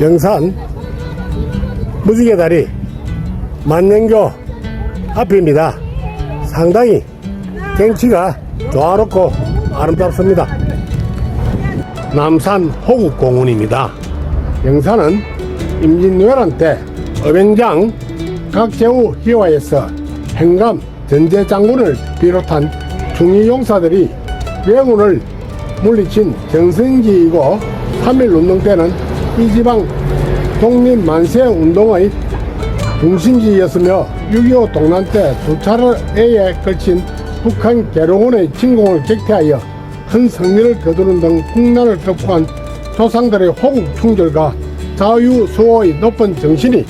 영산 무지개 다리 만년교 앞입니다. 상당히 경치가 좋아놓고 아름답습니다. 남산 호국공원입니다. 영산은 임진왜란 때 어병장 각제우 희화에서 행감 전제 장군을 비롯한 중위 용사들이 왜군을 물리친 정선지이고 3.1운동 때는 이 지방 독립 만세 운동의 중심지였으며 6.25 동란 때 두 차례에 걸친 북한 개로군의 진공을 격퇴하여 큰 승리를 거두는 등 국난을 극복한 조상들의 호국 충절과 자유 수호의 높은 정신이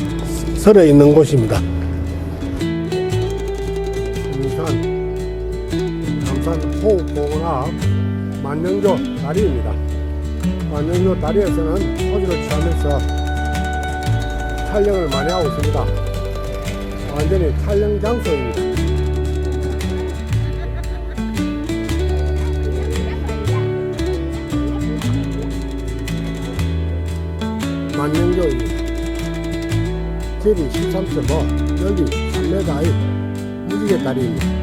서려 있는 곳입니다. 용산 남산 호국공원 앞 만영조 다리입니다. 만영조 다리에서는 호주를 취하면서 촬영을 많이 하고 있습니다. 완전히 촬영 장소입니다. 만년교입니다. 길이 13.5, 여기 3m의 무지개 다리입니다.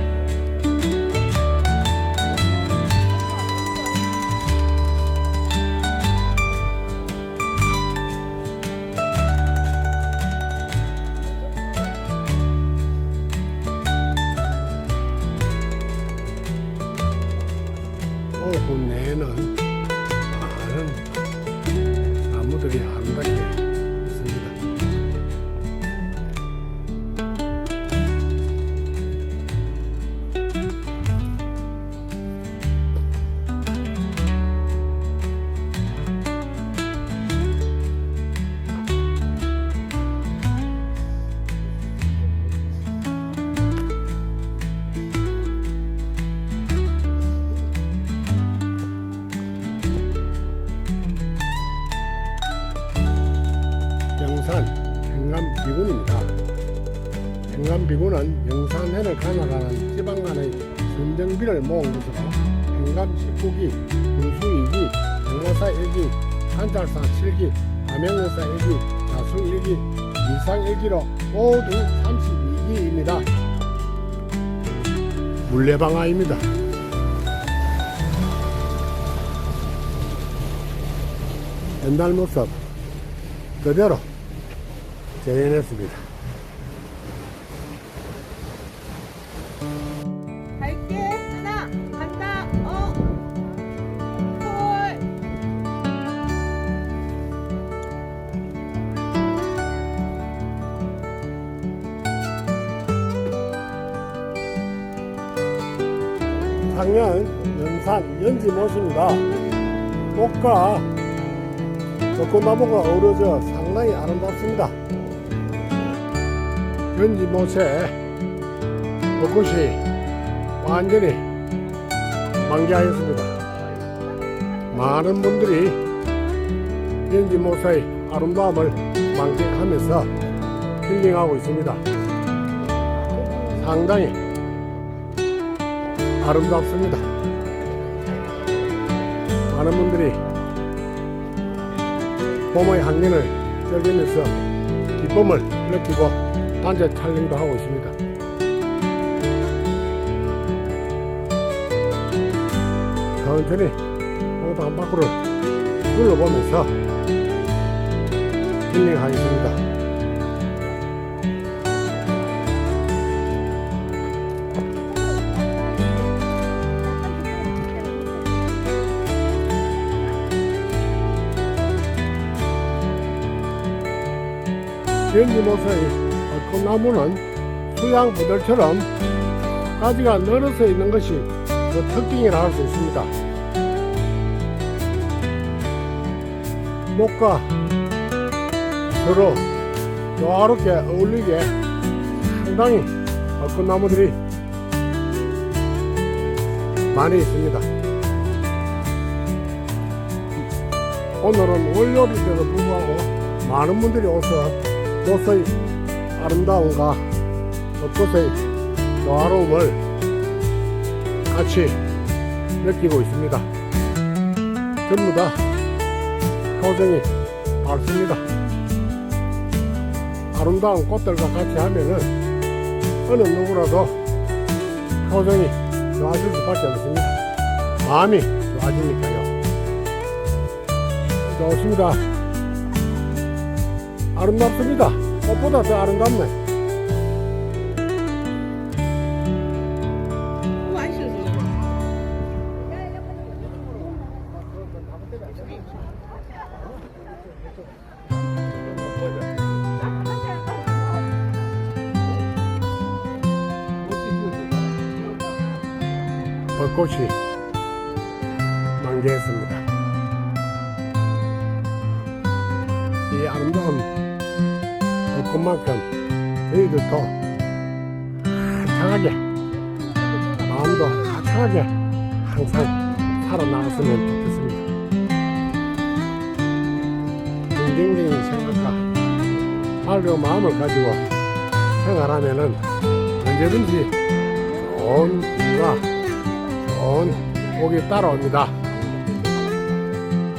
영산 행감비군입니다. 행감비군은 영산해를 관할하는 지방 간의 선정비를 모은 곳으로 행감 19기, 군수 2기, 영호사 1기, 관찰사 7기, 남영연사 1기, 자수 1기, 이상 1기로 모두 32기입니다. 물레방아입니다. 옛날 모습 그대로 재현했습니다. 갈게 하나 간다 어 콜. 작년 연산 연지 모습니다. 꽃과 벚꽃나무가 어우러져 상당히 아름답습니다. 연지 못에 벚꽃이 완전히 만개하였습니다. 많은 분들이 연지 못의 아름다움을 만끽하면서 힐링하고 있습니다. 상당히 아름답습니다. 많은 분들이 봄의 향기를 즐기면서 기쁨을 느끼고 단체 촬영도 하고 있습니다. 천천히 한 바퀴를 둘러보면서 힐링하겠습니다. 젠지모서의 벚꽃나무는 수양 부들처럼 가지가 늘어서 있는 것이 그 특징이라 할 수 있습니다. 목과 서로 조화롭게 어울리게 상당히 벚꽃나무들이 많이 있습니다. 오늘은 월요일인데도 불구하고 많은 분들이 오서 꽃의 아름다움과 벚꽃의 조화로움을 같이 느끼고 있습니다. 전부 다 표정이 밝습니다. 아름다운 꽃들과 같이 하면은 어느 누구라도 표정이 좋아질 수밖에 없습니다. 마음이 좋아지니까요. 좋습니다. 아름답습니다. 꽃보다 더 아름답네. 벚꽃이 만개했습니다. 이 아름다운 벚꽃만큼 저희들도 화창하게 마음도 화창하게 항상 살아나갔으면 좋겠습니다. 긍정적인 생각과 밝은 마음을 가지고 생활하면은 언제든지 좋은 일과 좋은 복이 따라옵니다.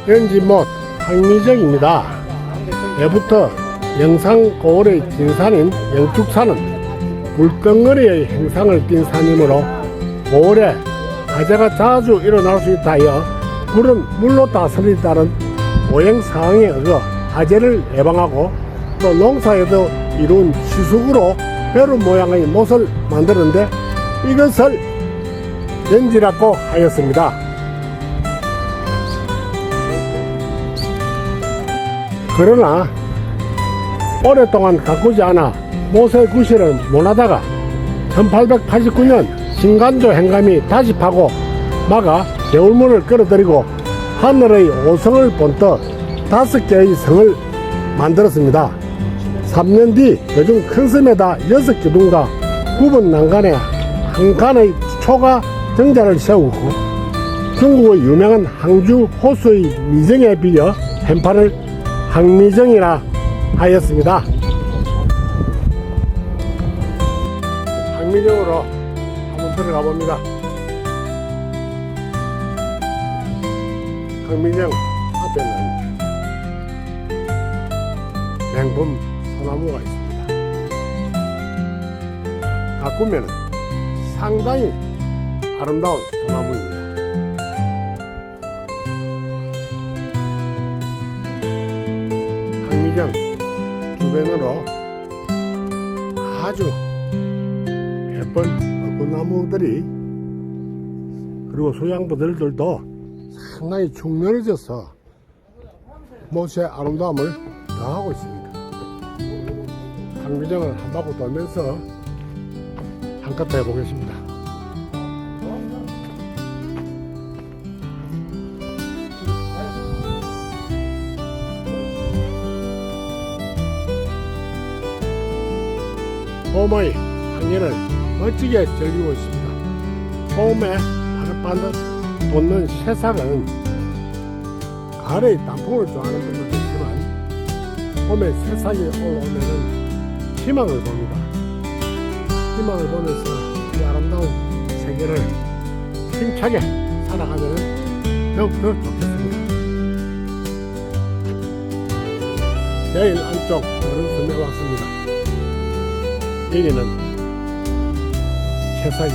연지못 황미정입니다. 예부터 영상 고을의 진산인 영축산은 물덩어리의 행상을 띈 산이므로 고을에 화재가 자주 일어날 수 있다 하여 물은 물로 다스리에 따른 오행 상황에 의거 화재를 예방하고 또 농사에도 이룬 시숙으로 벼루 모양의 못을 만드는데 이것을 연지라고 하였습니다. 그러나 오랫동안 가꾸지 않아 모세 구실을 못하다가 1889년 신간조 행감이 다시 파고 막아 겨울문을 끌어들이고 하늘의 오성을 본떠 다섯 개의 성을 만들었습니다. 3년 뒤 요즘 큰 섬에다 여섯 기둥과 구분 난간에 한 칸의 초가 정자를 세우고 중국의 유명한 항주 호수의 미정에 빌려 햄판을 항미정이라 하였습니다. 항미정으로 한번 들어가 봅니다. 항미정 앞에는 맹품 소나무가 있습니다. 가꾸면 상당히 아름다운 소나무입니다. 항미정 주변으로 아주 예쁜 벚꽃나무들이 그리고 소양부들들도 상당히 중면해져서 못의 아름다움을 더하고 있습니다. 항미정을 한 바퀴 돌면서 한껏 해보겠습니다. 봄의 향기를 멋지게 즐기고 있습니다. 봄에 바글바글 돋는 새싹은 가을의 단풍을 좋아하는 분들도 있지만 봄에 새싹이 올라오면 희망을 봅니다. 희망을 보면서 이 아름다운 세계를 힘차게 살아가면 더욱더 좋겠습니다. 내일 안쪽 얼음섬에 왔습니다. 여기는 새싹이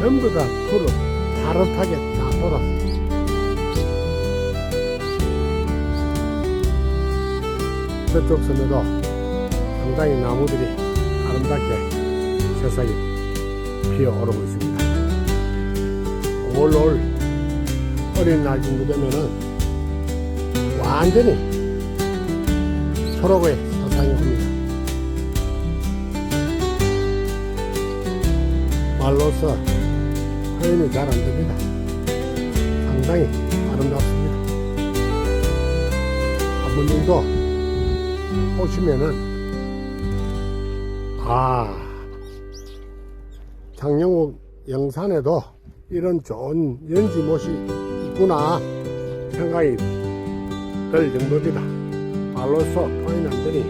전부 다 풀을 파릇하게 다 돌았습니다. 저쪽 섬에도 상당히 나무들이 아름답게 새싹이 피어오르고 있습니다. 5월 어린 날 정도 되면은 완전히 초록의 말로서 표현이 잘 안 됩니다. 상당히 아름답습니다. 정도 오시면은 아 장영욱 영산에도 이런 좋은 연지못이 있구나 생각이 들 정도입니다. 말로서 표현 안 되니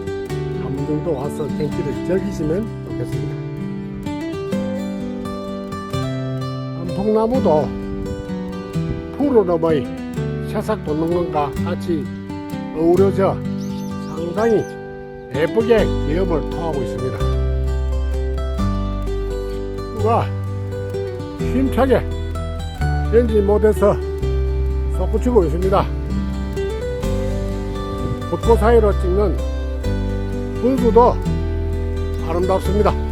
한번 정도 와서天气를 즐기시면 좋겠습니다. 단풍나무도 푸르름의 새싹 돋는 것과 같이 어우러져 상당히 예쁘게 기업을 토하고 있습니다. 누가 힘차게 엔진 못에서 솟구치고 있습니다. 벚꽃 사이로 찍는 분수도 아름답습니다.